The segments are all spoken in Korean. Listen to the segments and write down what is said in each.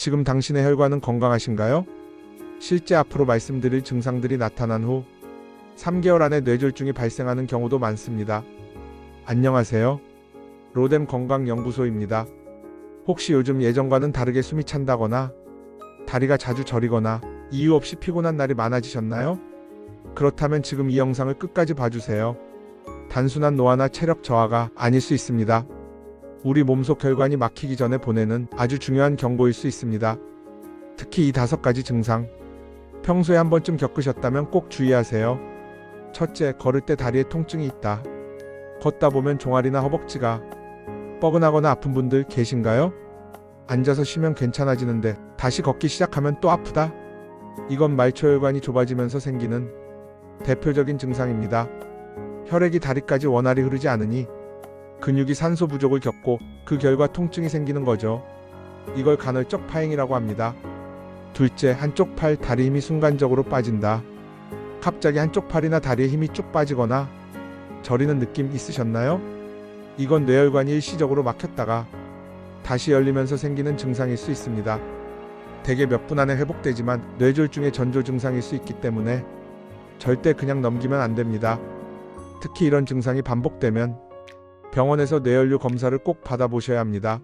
지금 당신의 혈관은 건강하신가요? 실제 앞으로 말씀드릴 증상들이 나타난 후 3개월 안에 뇌졸중이 발생하는 경우도 많습니다. 안녕하세요. 로뎀 건강연구소입니다. 혹시 요즘 예전과는 다르게 숨이 찬다거나 다리가 자주 저리거나 이유 없이 피곤한 날이 많아지셨나요? 그렇다면 지금 이 영상을 끝까지 봐주세요. 단순한 노화나 체력 저하가 아닐 수 있습니다. 우리 몸속 혈관이 막히기 전에 보내는 아주 중요한 경고일 수 있습니다. 특히 이 다섯 가지 증상. 평소에 한 번쯤 겪으셨다면 꼭 주의하세요. 첫째, 걸을 때 다리에 통증이 있다. 걷다 보면 종아리나 허벅지가 뻐근하거나 아픈 분들 계신가요? 앉아서 쉬면 괜찮아지는데 다시 걷기 시작하면 또 아프다? 이건 말초혈관이 좁아지면서 생기는 대표적인 증상입니다. 혈액이 다리까지 원활히 흐르지 않으니 근육이 산소 부족을 겪고 그 결과 통증이 생기는 거죠. 이걸 간헐적 파행이라고 합니다. 둘째, 한쪽 팔, 다리 힘이 순간적으로 빠진다. 갑자기 한쪽 팔이나 다리에 힘이 쭉 빠지거나 저리는 느낌 있으셨나요? 이건 뇌혈관이 일시적으로 막혔다가 다시 열리면서 생기는 증상일 수 있습니다. 대개 몇 분 안에 회복되지만 뇌졸중의 전조 증상일 수 있기 때문에 절대 그냥 넘기면 안 됩니다. 특히 이런 증상이 반복되면 병원에서 뇌연료 검사를 꼭 받아보셔야 합니다.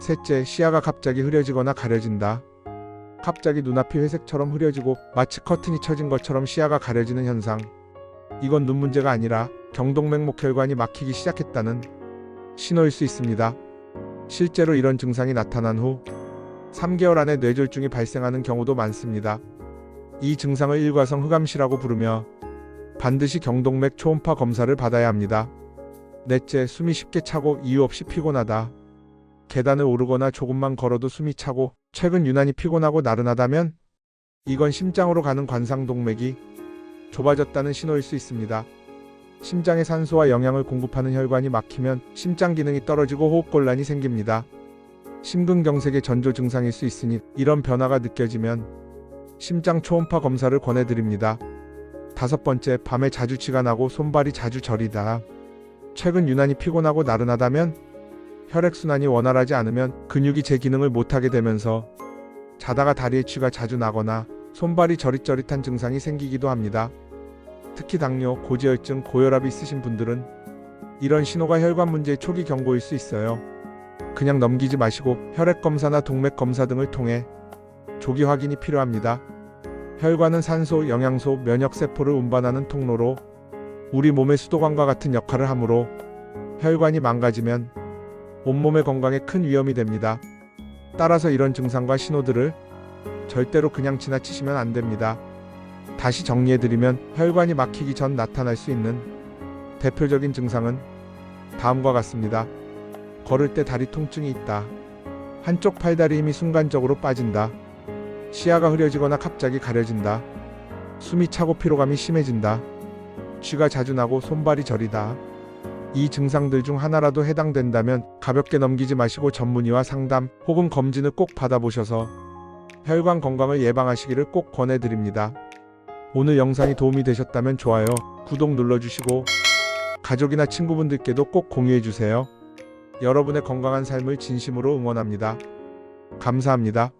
셋째, 시야가 갑자기 흐려지거나 가려진다. 갑자기 눈앞이 회색처럼 흐려지고 마치 커튼이 쳐진 것처럼 시야가 가려지는 현상. 이건 눈 문제가 아니라 경동맥목 혈관이 막히기 시작했다는 신호일 수 있습니다. 실제로 이런 증상이 나타난 후 3개월 안에 뇌졸중이 발생하는 경우도 많습니다. 이 증상을 일과성 흑암시라고 부르며 반드시 경동맥 초음파 검사를 받아야 합니다. 넷째, 숨이 쉽게 차고 이유 없이 피곤하다. 계단을 오르거나 조금만 걸어도 숨이 차고 최근 유난히 피곤하고 나른하다면 이건 심장으로 가는 관상동맥이 좁아졌다는 신호일 수 있습니다. 심장에 산소와 영양을 공급하는 혈관이 막히면 심장 기능이 떨어지고 호흡곤란이 생깁니다. 심근경색의 전조 증상일 수 있으니 이런 변화가 느껴지면 심장 초음파 검사를 권해드립니다. 다섯 번째, 밤에 자주 치가 나고 손발이 자주 저리다. 최근 유난히 피곤하고 나른하다면 혈액순환이 원활하지 않으면 근육이 제 기능을 못하게 되면서 자다가 다리에 쥐가 자주 나거나 손발이 저릿저릿한 증상이 생기기도 합니다. 특히 당뇨, 고지혈증, 고혈압이 있으신 분들은 이런 신호가 혈관 문제의 초기 경고일 수 있어요. 그냥 넘기지 마시고 혈액 검사나 동맥 검사 등을 통해 조기 확인이 필요합니다. 혈관은 산소, 영양소, 면역 세포를 운반하는 통로로 우리 몸의 수도관과 같은 역할을 하므로 혈관이 망가지면 온몸의 건강에 큰 위험이 됩니다. 따라서 이런 증상과 신호들을 절대로 그냥 지나치시면 안 됩니다. 다시 정리해드리면 혈관이 막히기 전 나타날 수 있는 대표적인 증상은 다음과 같습니다. 걸을 때 다리 통증이 있다. 한쪽 팔다리 힘이 순간적으로 빠진다. 시야가 흐려지거나 갑자기 가려진다. 숨이 차고 피로감이 심해진다. 쥐가 자주 나고 손발이 저리다. 이 증상들 중 하나라도 해당된다면 가볍게 넘기지 마시고 전문의와 상담 혹은 검진을 꼭 받아보셔서 혈관 건강을 예방하시기를 꼭 권해드립니다. 오늘 영상이 도움이 되셨다면 좋아요, 구독 눌러주시고 가족이나 친구분들께도 꼭 공유해주세요. 여러분의 건강한 삶을 진심으로 응원합니다. 감사합니다.